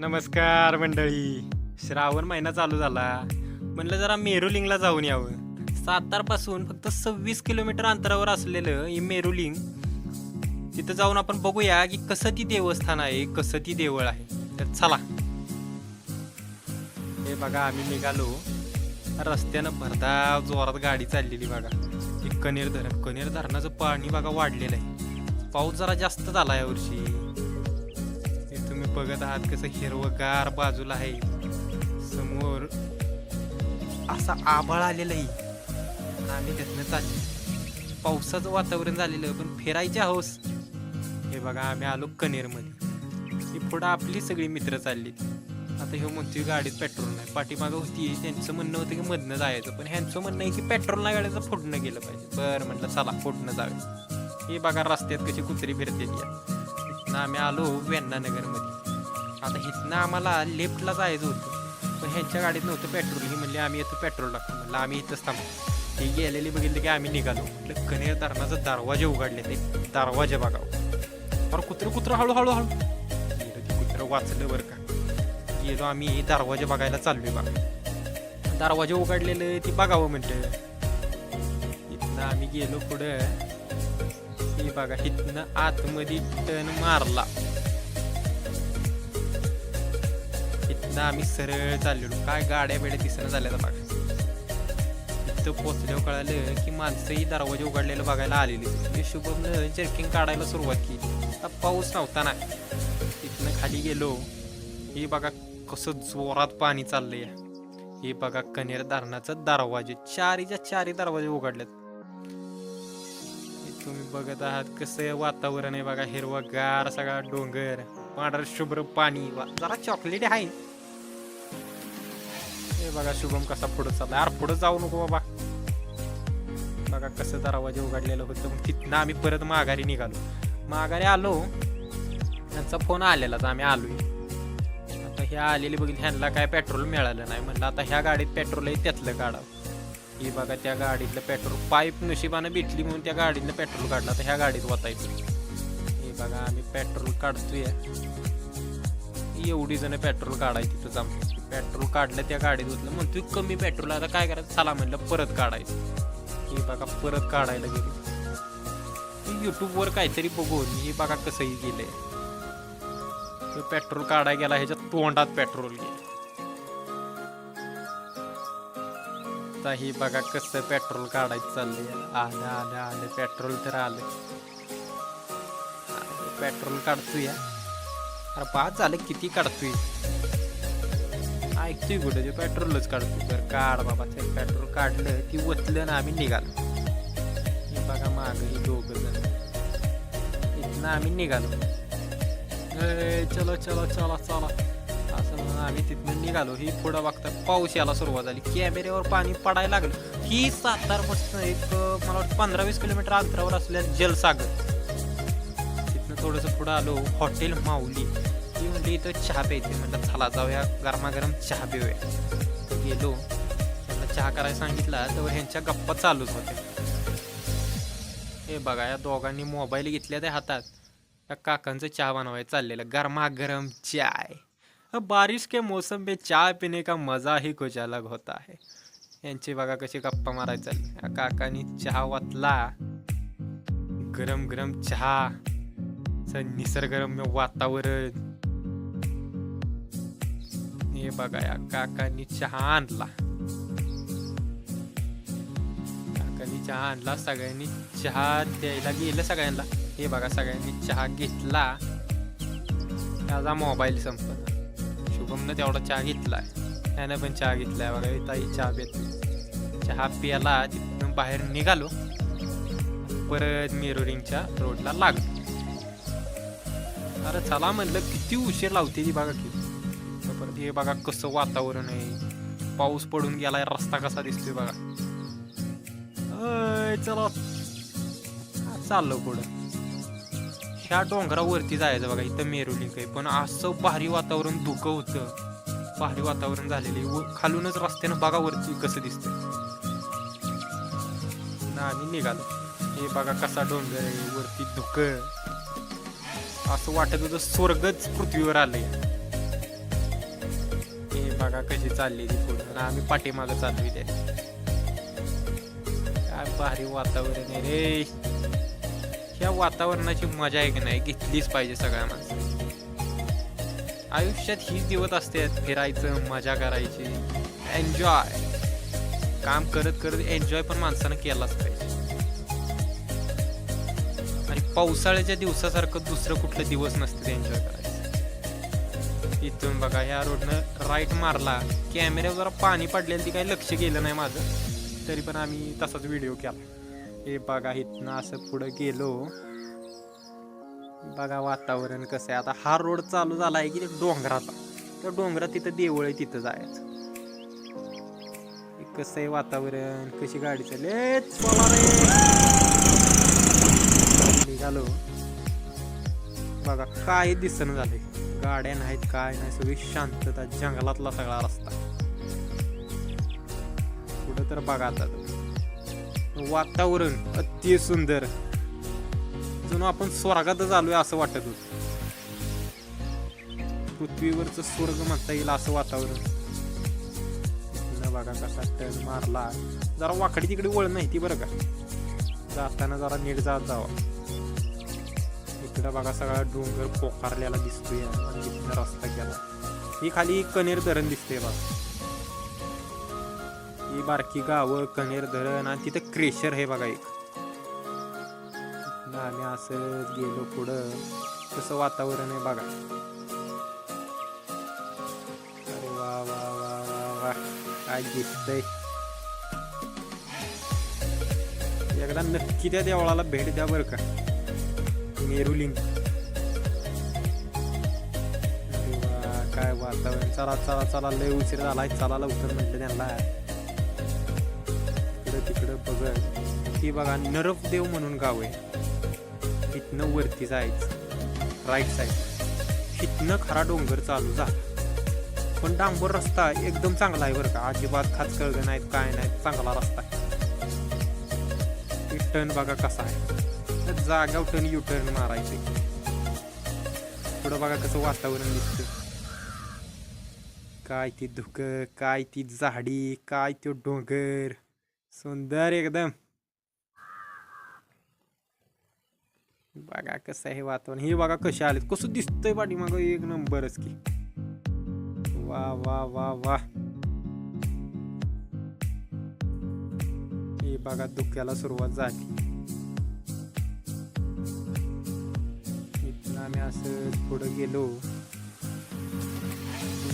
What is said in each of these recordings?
नमस्कार मंडळी. श्रावण महिना चालू झाला. म्हणलं जरा मेरुलिंगला जाऊन यावं. सातारपासून फक्त सव्वीस किलोमीटर अंतरावर असलेलं हे मेरुलिंग तिथं जाऊन आपण बघूया की कसं ती देवस्थान आहे कसं ती देवळ आहे. तर चला. हे बघा आम्ही निघालो. रस्त्यानं भरधाव जोरात गाडी चाललेली बघा. ते कनेर धरण. कनेर धरणाचं पाणी बघा वाढलेलं आहे. पाऊस जरा जास्त झाला यावर्षी बघत आहात कसं हिरवगार बाजूला आहे. समोर असा आभाळ आलेला आहे. आम्ही त्यातनं चाललो पावसाचं वातावरण झालेलं पण फिरायचे हौस. हे बघा आम्ही आलो कनेरमध्ये. ही पुढं आपली सगळी मित्र चालली. आता हे म्हणतोय गाडीत पेट्रोल नाही. पाठीमागं होती त्यांचं म्हणणं होतं की मधनं जायचं. पण ह्यांचं म्हणणं आहे की पेट्रोल नाही गाड्याचं फोडणं गेलं पाहिजे. बरं म्हटलं चला फोडणं जावे हे बघा रस्त्यात कशी कुत्री फिरते ना आम्ही आलो वेण्णा नगरमध्ये. आता इथनं आम्हाला लेफ्टला जायचं होतं. पण ह्यांच्या गाडीत नव्हतं पेट्रोल. ही म्हणले आम्ही येतो पेट्रोल टाकतो म्हणलं आम्ही इथंच थांबतो ते गेलेली बघितलं की आम्ही निघालो. म्हटलं कनेर धरणाचा दरवाजे उघडले ते दरवाजे बघावं. अरे कुत्रं कुत्रं हळूहळू हळू गेलं ते कुत्रं वाचलं बरं का. गेलो आम्ही दरवाजे बघायला चाललोय बघा. दरवाजे उघडलेले ती बघावं म्हणतं इथनं आम्ही गेलो पुढं. ही बघा इथनं आतमध्ये टन मारला. ना आम्ही सरळ चाललेलो. काय गाड्या बिड्या दिसणं झाल्या बघा. तिथं पोचल्यावर कळालं की माणसंही दरवाजे उघडलेलं बघायला आलेली. मी शुभमनं जर्किंग काढायला सुरुवात केली. आता पाऊस नव्हता ना. इथनं खाली गेलो. हे बघा कसं जोरात पाणी चाललंय. हे बघा कनेर धरणाचं दरवाजे. चारीच्या चारी दरवाजे उघडलेत. तुम्ही बघत आहात कसं वातावरण आहे बघा. हिरवागार सगळा डोंगर. पांढर शुभ्र पाणी. जरा चॉकलेट आहे. हे बघा शुभम कसा पुढं चालला यार पुढं जाऊ नको बाबा. बघा कसं दरवाजे उघडलेलं होतं. मग तिथनं आम्ही परत माघारी निघालो. माघारी आलो. त्यांचा फोन आलेलाच आम्ही आलोय. आता ह्या आलेली बघितली ह्यांना काय पेट्रोल मिळालं नाही. म्हणलं आता ह्या गाडीत पेट्रोल आहे त्यातलं काढावं ही बघा त्या गाडीतलं पेट्रोल पाईप नशिबानं भेटली म्हणून त्या गाडीतलं पेट्रोल काढलं. आता ह्या गाडीत वाचायचं हे बघा आम्ही पेट्रोल काढतोय. एवढी जण पेट्रोल काढायची तिथं जमतो पेट्रोल काढलं त्या गाडीत होतलं म्हणतोय कमी पेट्रोल आता काय करायचं? चला म्हणलं परत काढायचं. हे बघा परत काढायला गेली. युट्यूबवर काहीतरी बघून हे बघा कसंही गेलंय. पेट्रोल काढाय गेला ह्याच्या तोंडात पेट्रोल गेलं. आता हे बघा कसं पेट्रोल काढायचं चाललंय. आलं आलं आलं पेट्रोल तर आलं. पेट्रोल काढतोय. अरे पाच झालं किती काढतोय? ऐकतोय कुठं? ते पेट्रोलच काढतो. तर काढ बाबा ते पेट्रोल काढलं की वतलं ना आम्ही निघालो. हे बघा माग ही दोघं जण. इथनं आम्ही निघालो. ए, चलो चलो चला चला. असं म्हणून आम्ही तिथनं निघालो. ही पुढं बघता पाऊस यायला सुरुवात झाली. कॅमेऱ्यावर पाणी पडायला लागलं. ही सातारपासून एक मला वाटतं पंधरा वीस किलोमीटर अंतरावर असल्या जलसागर. तिथनं थोडंसं पुढं आलो. हॉटेल माऊली. की इथं चहा प्यायची म्हटलं चला जाऊया गरमागरम चहा पिऊया. गेलो. त्यांना चहा करायला सांगितला तर ह्यांच्या गप्पा चालूच होत्या. हे बघा या दोघांनी मोबाईल घेतल्या त्या हातात. त्या काकांचं चहा बनवायचं चाललेलं. गरमागरम चाय. बारिश के मौसम में चाय पिणे का मजा ही कुछ अलग होता है. यांची बघा कशी गप्पा मारायला चालली. या काकांनी चहा वातला. गरम गरम चहा निसर्गरम्य वातावरण. हे बघा या काकांनी चहा आणला. काकांनी चहा आणला सगळ्यांनी चहा द्यायला गेलं सगळ्यांना. हे बघा सगळ्यांनी चहा घेतला. त्याचा मोबाईल संपला. शुभमनं तेवढा चहा घेतलाय. त्यानं पण चहा घेतलाय बघा. ताई चहा पेत चहा प्याला तिथून बाहेर निघालो. परत मिरोरिंगच्या रोडला लागलो. अरे चला म्हणलं किती उशीर लावते ती बघा किती हे बघा कसं वातावरण आहे. पाऊस पडून गेलाय रस्ता कसा दिसतोय बघा. अय, चला. चाललो पुढं. ह्या डोंगरावरती जायचं बघा इथं मेरुली काही पण असं भारी वातावरण धुकं होतं. भारी वातावरण झालेले व खालूनच रस्त्यानं बघा वरती कसं दिसतं ना आम्ही निघालो. हे बघा कसा डोंगर आहे वरती धुकं. असं वाटत होतं स्वर्गच पृथ्वीवर आलंय. बघा कशी चालली ती पुढे आणि आम्ही पाठीमागं चालू इथे. काय भारी वातावरण आहे रे. ह्या वातावरणाची मजा आहे की नाही? घेतलीच पाहिजे सगळ्या माणसाने आयुष्यात हीच दिवस असते फिरायचं मजा करायची. एन्जॉय काम करत करत एन्जॉय पण माणसानं केलाच पाहिजे. आणि पावसाळ्याच्या दिवसासारखं दुसरं कुठलं दिवस नसतं एन्जॉय करायचं इथून बघा ह्या रोडनं राईट मारला. कॅमेऱ्यावर जरा पाणी पडलेलं ती काही लक्ष गेलं नाही माझं. तरी पण आम्ही तसाच व्हिडिओ केला. हे बघा इथनं असं पुढं गेलो. बघा वातावरण कसं आहे. आता हा रोड चालू झाला आहे की डोंगराचा. त्या डोंगरात तिथं देवळ आहे तिथं जायचं. कसं आहे वातावरण? कशी गाडी चालले? चला निघालो. बघा काय दिसणं झाले गाड्या नाहीत काय नाही सगळी शांतता जंगलातला सगळा रस्ता. कुठं तर बघा आता. वातावरण अति सुंदर. जणू आपण स्वर्गातच आलोय असं वाटत होत. पृथ्वीवरचं स्वर्ग म्हणता येईल असं वातावरण. न बघा कसा टर्न मारला. जरा वाकडी तिकडे वळ नाही ती बरं का? जाताना जरा नीट जात जावा. इकडं बघा सगळा डोंगर पोकारलेला दिसतोय आणि तिथं रस्ता गेला ही खाली कनेर धरण दिसते बघा. ही बारकी गावं कनेर धरण आणि तिथं क्रेशर आहे बघा एक. आम्ही असं गेलो पुढं. कसं वातावरण आहे बघा. अरे वा वा वा वा वा. काय दिसतंय. एकदा नक्की त्या देवळाला भेट द्या बरं का. मेरुलिंग काय वातावरण? चला चला चला लय उशीर झाला. चला लवकर म्हटलं त्यांना. इकडं तिकडं बघत ती बघा नरफदेव म्हणून गाव आहे. इथनं वरती जायचं. राईट साईड इथनं खरा डोंगर चालू झाला. पण डांबर रस्ता एकदम चांगला आहे बरं का. अजिबात खाच कळग नाहीत काय नाहीत चांगला रस्ता आहे. टर्न बघा कसा आहे. जागा जागाव टर्न यू टर्न मारायचे. पुढं बघा कसं वातावरण दिसतं काय ती धुकं काय ती झाडी काय तो डोंगर. सुंदर एकदम. बघा कसं आहे वातावरण. हे बघा कसे आले कसं दिसतंय पाठीमाग एक नंबरच की. वा वा वा वा. हे बघा धुक्याला सुरुवात झाली. आम्ही असं पुढं गेलो.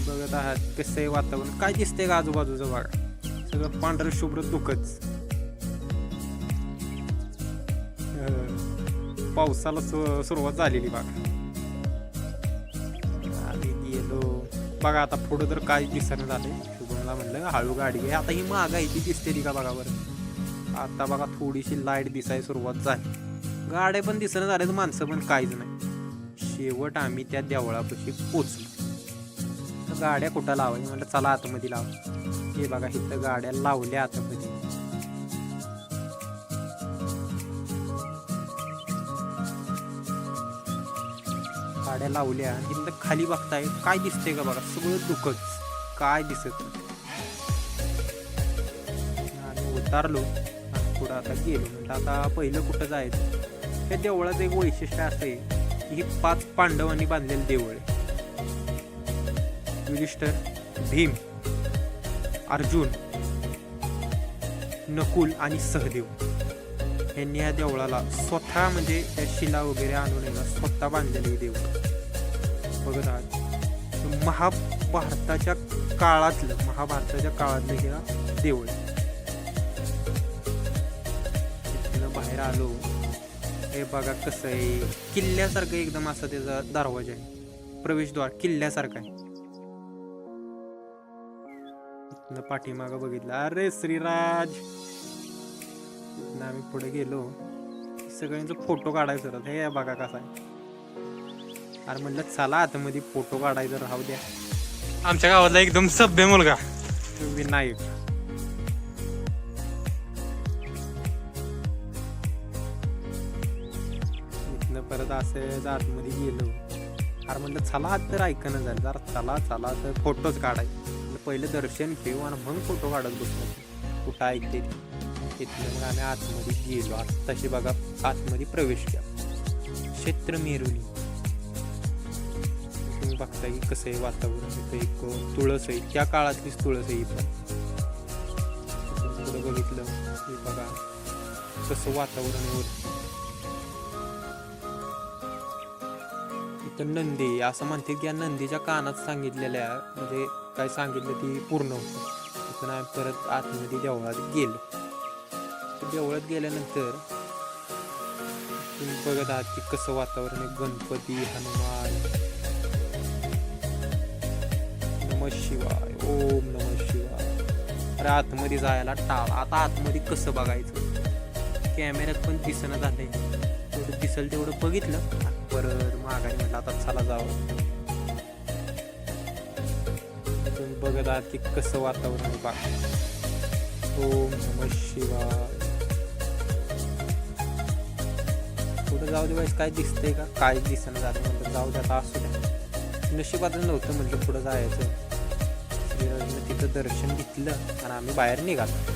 बघत आहात कसं आहे वातावरण. काय दिसतंय का आजूबाजूचं बघा सगळं पांढरं शुभ्र दुखच. पावसाला सुरुवात झालेली बघा. आम्ही गेलो. बघा आता पुढं तर काय दिसणं झालंय. शुभमला म्हणलं हळू गाडी घे. आता ही माग आहे ती दिसते का बघा बरं. आता बघा थोडीशी लाइट दिसाय सुरुवात झाली. गाड्या पण दिसणं झाल्या माणसं पण काहीच नाही. शेवट आम्ही त्या देवळापाशी पोचलो. तर गाड्या कुठं लावायच्या? म्हटलं चला आतमध्ये लावा. हे बघा इथं गाड्या लावल्या आतमध्ये. गाड्या लावल्या आणि तिथं खाली बघताय काय दिसतंय का बघा? सगळं दुःखच काय दिसत नाही. आणि उतारलो आणि पुढं आता गेलो. म्हटलं आता पहिलं कुठं जायचं? त्या देवळाचं एक वैशिष्ट्य असं आहे ही पाच पांडवांनी बांधलेलं देवळ आहे युधिष्ठर भीम अर्जुन नकुल आणि सहदेव. यांनी या देवळाला स्वतः म्हणजे त्या शिला वगैरे आणून स्वतः बांधलेले हे देऊळ. बघत आहात महाभारताच्या काळातलं महाभारताच्या काळातलं हे ना देऊळ. तिथनं बाहेर आलो हे बघा कसं आहे. किल्ल्यासारखं एकदम असं त्याचा दरवाजा आहे. प्रवेशद्वार किल्ल्यासारखं आहे. इथनं पाठीमागं बघितलं. अरे श्रीराज! आम्ही पुढे गेलो. सगळ्यांचा फोटो काढायचं होता हे बघा कसा आहे. अरे म्हणलं चला आतमध्ये फोटो काढायचं. राहू द्या. आमच्या गावातला एकदम सभ्य मुलगा. विनायक. तिथनं परत असं आतमध्ये गेलो. अरे म्हणलं चला आत तर ऐकणं झालं जरा चला चला तर फोटोच काढाय. पहिलं दर्शन घेऊ आणि मग फोटो काढत बसलो कुठं ऐकते तिथलं मग आम्ही आतमध्ये गेलो. आत तशी बघा आतमध्ये प्रवेश केला. क्षेत्र मेरुली तुम्ही बघता की कसं आहे वातावरण एक तुळस आहे. त्या काळातलीच तुळस आहे इथं. पुढं बघितलं बघा कसं वातावरण वरती. तर नंदी असं म्हणते की या नंदीच्या कानात सांगितलेल्या म्हणजे काय सांगितलं ती पूर्ण होतं. तिथून आम्ही परत आतमध्ये देवळात गेलो. तर देवळात गेल्यानंतर तुम्ही बघत आहात की कसं वातावरण आहे. गणपती हनुमान नम शिवाय ओम नम शिवाय. अरे आतमध्ये जायला टाळ. आता आतमध्ये कसं बघायचं? कॅमेऱ्यात पण दिसणं झालंय. तेवढं दिसल तेवढं बघितलं. परत महागाई म्हटलं आता चला जावं तुम्ही बघत आहात की कसं वातावरण आहे बघा ओम नम शिवाय. कुठं जाऊ दे काय दिसतंय का? काय दिसणं झालं म्हटलं जाऊ दे आता असू द्या नशिबातच नव्हतं म्हटलं पुढं जायचं. श्रीराजनं तिथं दर्शन घेतलं आणि आम्ही बाहेर निघालो.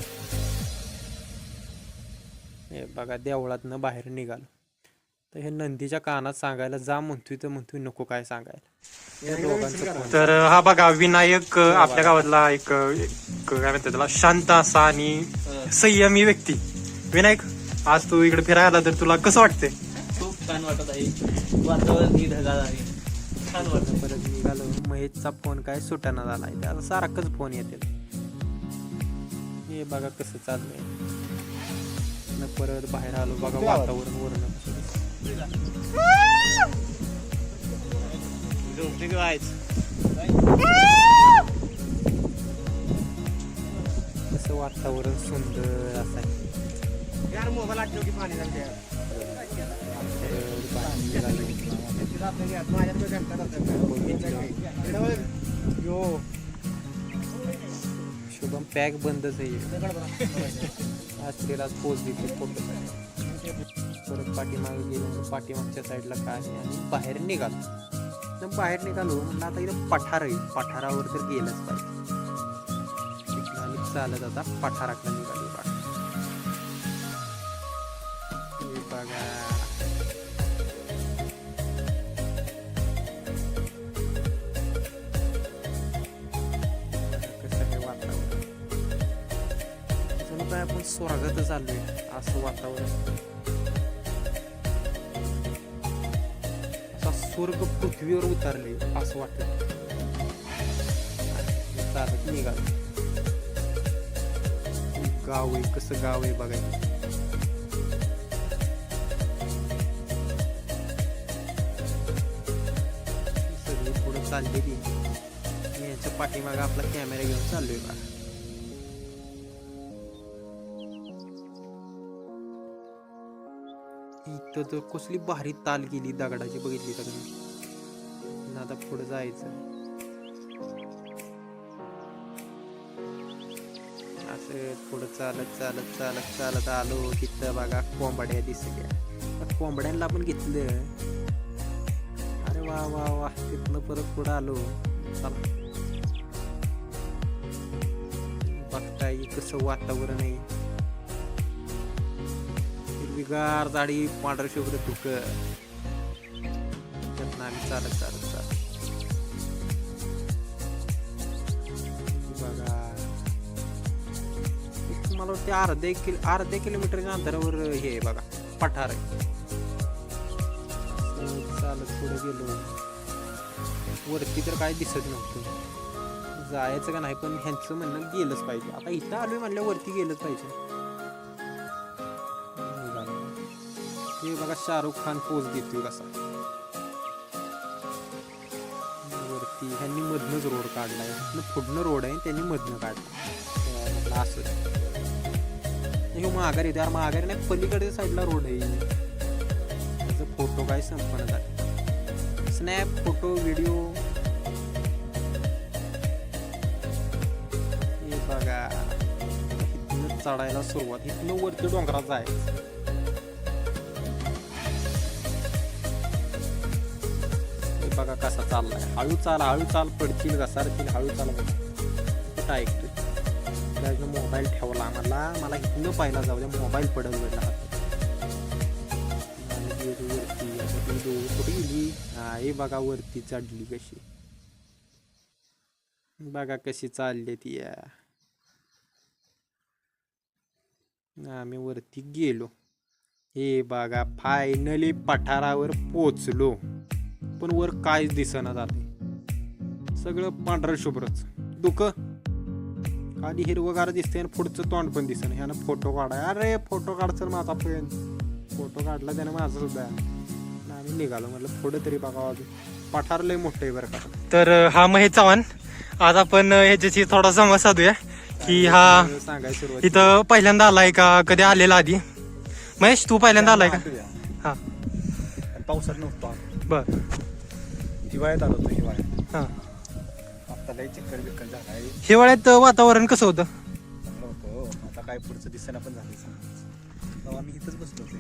हे बघा देवळातनं बाहेर निघालो. तर हे नंदीच्या कानात सांगायला जा म्हणतोय तर म्हणतोय नको काय सांगायला. या दोघांचं कोण? तर हा बघा विनायक अ, आपल्या गावातला एक अ, एक काय म्हणतात त्याला शांत असा आणि संयमी व्यक्ती. विनायक आज तू इकडे फिरायला आला तर तुला कसं वाटतंय? खूप छान वाटत आहे. वातावरण ही ढगाळ आहे. छान वाटत परत निघालो. महेशचा फोन काय सुटाना झालाय त्याचा सारखंच फोन येते. हे बघा कसं चाललंय. न परत बाहेर आलो बघा वातावरण वरण कसं वातावरण सुंदर असं आहे. मोबाईल की पाणी निघालो. यो. शुभम पॅक बंदच आहे. आज तिला पोच देते फोटो परत पाठीमागे गेलो पाठीमागच्या साईडला काय आहे? आणि बाहेर निघालो. बाहेर निघालो म्हणलं आता इथं पठार आहे. पठारावर तर गेलंच पाहिजे. तिथनं आम्ही चालत आता पठाराकडे निघालो बघा. वातावरण? काय आपण स्वर्गात आलोय असं वातावरण. स्वर्ग पृथ्वीवर उतरले असं वाटत. चालत गाव आहे कसं गाव आहे बघायचं. सगळी पुढे चाललेली याच्या पाठीमागे आपला कॅमेरा घेऊन चाललोय बघा. इथं तर कसली भारी ताल गेली दगडाची बघितली का तुम्ही? आता पुढे जायचं. असं पुढं चालत चालत चालत चालत आलो तिथं बघा कोंबड्या दिसल्या. कोंबड्यांना आपण घेतलं. अरे वा वा वा तिथनं परत पुढं आलो. चला. बघताय कसं वातावरण आहे. हिरवीगार झाडी पांढर शुभ्र तुक त्यातनं आम्ही चालत चालत चालत. बघा. मला वाटते अर्धे किलो अर्ध्या किलोमीटरच्या अंतरावर हे आहे बघा पठार आहे. चालत पुढे गेलो. वरती तर काय दिसत नव्हतं. जायचं का नाही पण ह्यांचं म्हणणं गेलंच पाहिजे. आता इथं आलोय म्हणल्या वरती गेलंच पाहिजे. हे बघा शाहरुख खान पोच देतोय कसा. वरती ह्यांनी मधनंच रोड काढला इथनं पुढनं रोड आहे त्यांनी मधनं काढला असं. हे माघारी येते यार माघारी नाही पलीकडे साईडला रोड आहे. त्याचा फोटो काय संपन्न झाले. Snap photo video. हे बघा. चढायला सुरुवात. इथनं वरती डोंगरात आहे हे बघा कसा चाललाय. हळू चाल हळू चाल पडतील घसारतील हळू चाल कुठं ऐकतोय त्यानं मोबाईल ठेवला मला मला इथनं पाहिला जाऊ द्या मोबाईल पडत बघा वरती कुठे गेली? हे बघा वरती चढली कशी. बघा कशी चालली ती. या आम्ही वरती गेलो. हे बघा फायनली पठारावर पोचलो पण वर काहीच दिसना झालंय सगळं पांढरं शुभ्रच. दुःख? खाली हिरवगार दिसते आणि पुढचं तोंड पण दिसत ह्यानं फोटो काढाय अरे फोटो काढचल माझा पण. फोटो काढला त्यानं माझा सुद्धा. आम्ही निघालो म्हटलं पुढं तरी बघा अजून. पठार लय मोठं आहे बरं का. तर हा महेश चव्हाण आज आपण ह्याच्याशी थोडा संवाद साधूया. की हा सुरुवात इथं पहिल्यांदा आलाय का? कधी आलेला आधी? महेश तू पहिल्यांदा आलाय का? हा. पावसात नव्हतो बर. हिवाळ्यात आलो होतो हिवाळ्यात. हा. आता लय चिकन बिकन झाला आहे हिवाळ्यात वातावरण कसं होतं? चांगलं होतं आता काय पुढचं दिसेना पण झालं तेव्हा आम्ही इथंच बसलो होतो.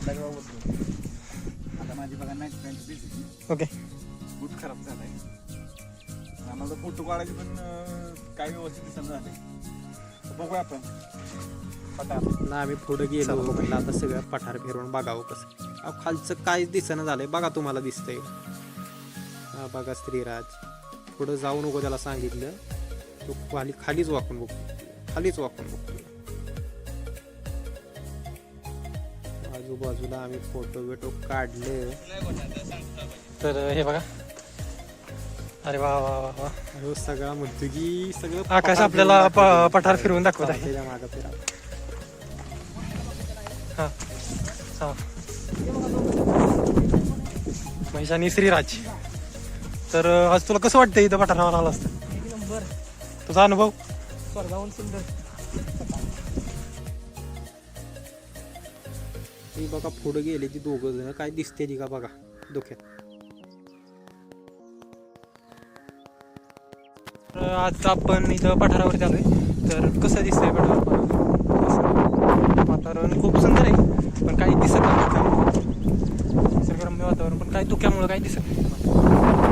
बसलो होतो. आता माझी बघा नाईट पॅन्ट दिसली ओके. बूट खराब झालाय. आम्हाला फोटो काढायचे पण काय व्यवस्थित दिसत झाले बघूया आपण. ना आम्ही पुढे गेलो. म्हटलं आता सगळं पठार फिरवून बघावं कसं. अहो खालचं काहीच दिसेना झालंय? बघा तुम्हाला दिसतंय. हा बघा श्रीराज पुढं जाऊ नको त्याला सांगितलं. तो खाली खालीच वाकून बघतो. खालीच वाकून बघतो. आजूबाजूला आम्ही फोटो बिटो काढले. तर हे बघा. अरे वा वा वा वा. अहो सगळा म्हणतो की सगळं आकाश आपल्याला पठार फिरवून दाखवत आहे. मागं फिरा. हा. हा. आणि श्रीराज तर आज तुला कसं वाटतं इथं पठारावर आला असतं? तुझा अनुभव? स्वर्गाहून सुंदर. ही बघा पुढे गेले ती दोघं जण. काय दिसते ती का बघा डोक्यात. तर आज आपण इथं पठारावरती आलोय. तर कसं दिसतंय पठार वातावरण खूप सुंदर आहे पण काही दिसत नाही. निसर्गरम्य वातावरण पण काही धुक्यामुळे काही दिसत नाही सुंदर अशी हवा आहे.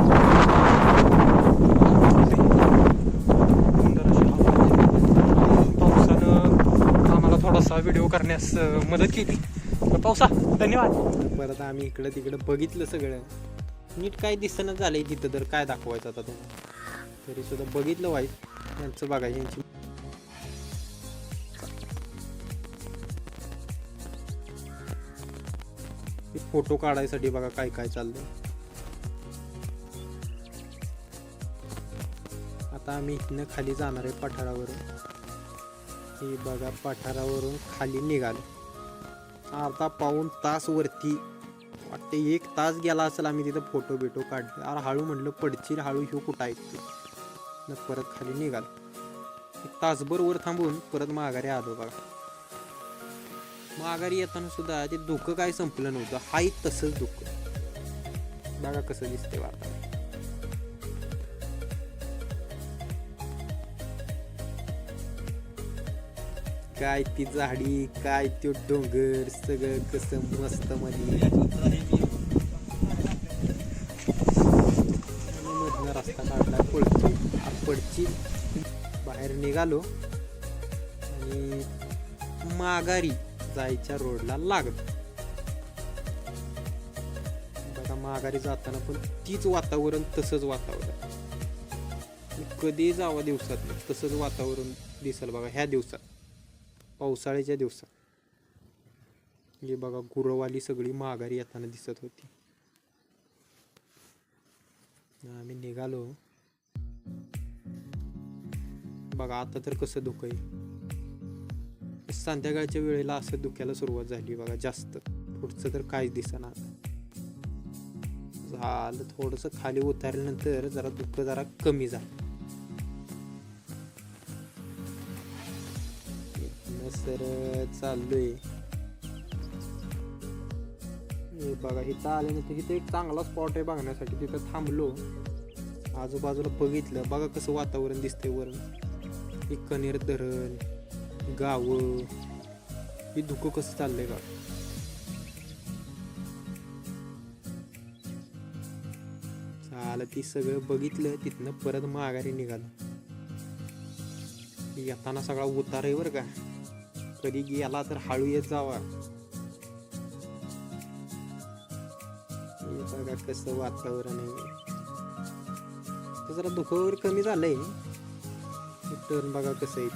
पावसानं आम्हाला थोडासा व्हिडिओ करण्यास मदत केली. तर पावसा धन्यवाद. तर परत आम्ही इकडं तिकडं बघितलं सगळं. नीट काय दिसणं झालंय तिथं तर काय दाखवायचं आता तुम्हाला? तरी सुद्धा बघितलं वाईट. यांचं बघा यांची फोटो काढायसाठी बघा काय काय चाललंय. आता आम्ही इथनं खाली जाणार आहे पठारावरून. हे बघा पठारावरून खाली निघालो. अर्धा पाऊण तास वरती वाटते एक तास गेला असेल आम्ही तिथं फोटो बिटो काढले अरे हळू म्हणलं पडशील हळू ह्यो कुठं ऐकतो मग परत खाली निघाल. एक तासभर वर थांबून परत माघारी आलो बघा. माघारी येताना सुद्धा ते धुकं काय संपलं नव्हतं. हाही तसंच धुकं बघा कसं दिसते वातावरण. काय ती झाडी काय तो डोंगर सगळं कसं मस्त मध्ये मधनं रस्ता काढला पडची पडची बाहेर निघालो. आणि माघारी जायच्या रोडला लागलो. बघा माघारी जाताना पण तीच वातावरण तसंच वातावरण. कधी जावा दिवसात तसंच वातावरण दिसेल बघा ह्या दिवसात. पावसाळ्याच्या दिवसात. जे बघा गुरवाली सगळी माघारी येताना दिसत होती. आम्ही निघालो. बघा आता तर कसं धुकं आहे संध्याकाळच्या वेळेला असं धुक्याला सुरुवात झाली बघा जास्त. पुढचं तर काहीच दिसना. झालं थोडंसं खाली उतरल्यानंतर जरा दुःख जरा कमी झालं. सर चाललोय. आहे बघा इथं आल्यानंतर इथं एक चांगला स्पॉट आहे बघण्यासाठी. तिथं थांबलो. आजूबाजूला बघितलं. बघा कसं वातावरण दिसतंय वरून. एक कनेर धरण गावं. हे धुकं कसं चाललंय का झालं ती सगळं बघितलं. तिथनं परत माघारी निघालं. येताना सगळा उतार आहे बरं का. कधी गेला तर हळू येत जावा बघा कसं वातावरण आहे. तर जरा दुखावर कमी झालंय. टर्न बघा कसं आहे.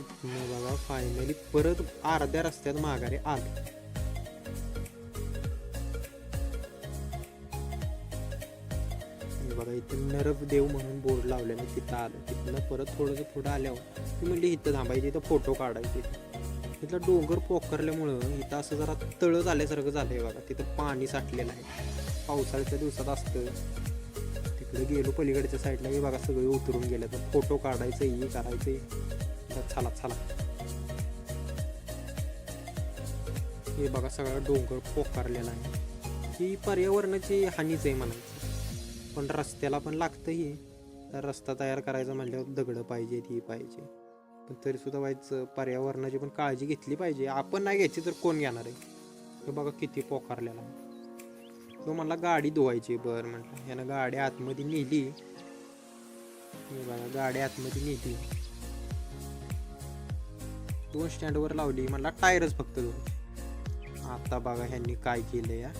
इथनं बघा फायनली परत अर्ध्या रस्त्यात माघारी आलं. बघा इथे नरब देव म्हणून बोर्ड लावल्याने तिथं आलं. तिथनं परत थोडंसं पुढं आल्यावर ती म्हणली इथं थांबायची इथं फोटो काढायचे. तिथला डोंगर पोखरल्यामुळं इथं असं जरा तळं झाल्यासारखं झालं आहे बघा. तिथं पाणी साठलेलं आहे. पावसाळ्याच्या दिवसात असतं तिकडे गेलो पलीकडच्या साईडला हे बघा सगळे उतरून गेले. तर फोटो काढायचे हे करायचे तर छाला हे बघा सगळा डोंगर पोकारलेला आहे. ही पर्यावरणाची हानीच आहे म्हणायची. पण रस्त्याला पण लागतंही तर रस्ता तयार करायचा म्हणल्यावर दगडं पाहिजे ती पाहिजे. पण तरीसुद्धा व्हायचं पर्यावरणाची पण काळजी घेतली पाहिजे. आपण नाही घ्यायची तर कोण घेणार आहे? हे बघा किती पोकारलेला. तो म्हणला गाडी धुवायची बरं म्हटलं. यानं गाडी आतमध्ये नेली. बघा गाडी आतमध्ये नेली. दोन स्टँडवर लावली. म्हणला टायरच फक्त धुवायची. आता बघा ह्यांनी काय केलं या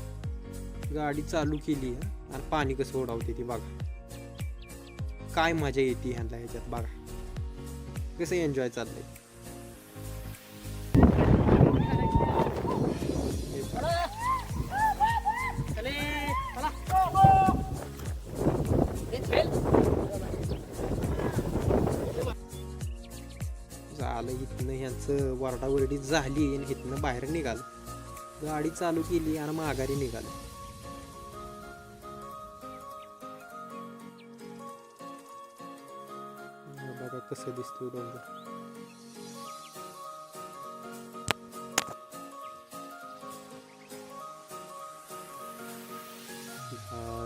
गाडी चालू केली आहे आणि पाणी कसं ओढावते ती बघा. काय मजा येते ह्यांना ह्याच्यात बघा. कसं एन्जॉय चाललंय. झालं इथनं ह्यांचं वरडावरडी झाली आणि इथनं बाहेर निघाल. गाडी चालू केली आणि माघारी निघाल. कसं दिसतो डोंगर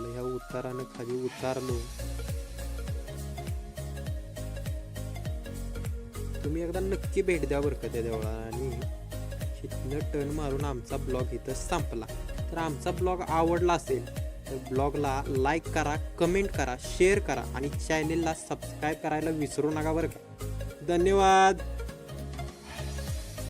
ह्या उतारानं खाली उतारलो. तुम्ही एकदा नक्की भेट द्या बरं का त्या देवळाला. आणि इथनं टर्न मारून आमचा ब्लॉग इथं संपला. तर आमचा ब्लॉग आवडला असेल ब्लॉगला लाईक करा कमेंट करा शेअर करा आणि चॅनेलला सबस्क्राईब करायला विसरू नका बरं का. धन्यवाद.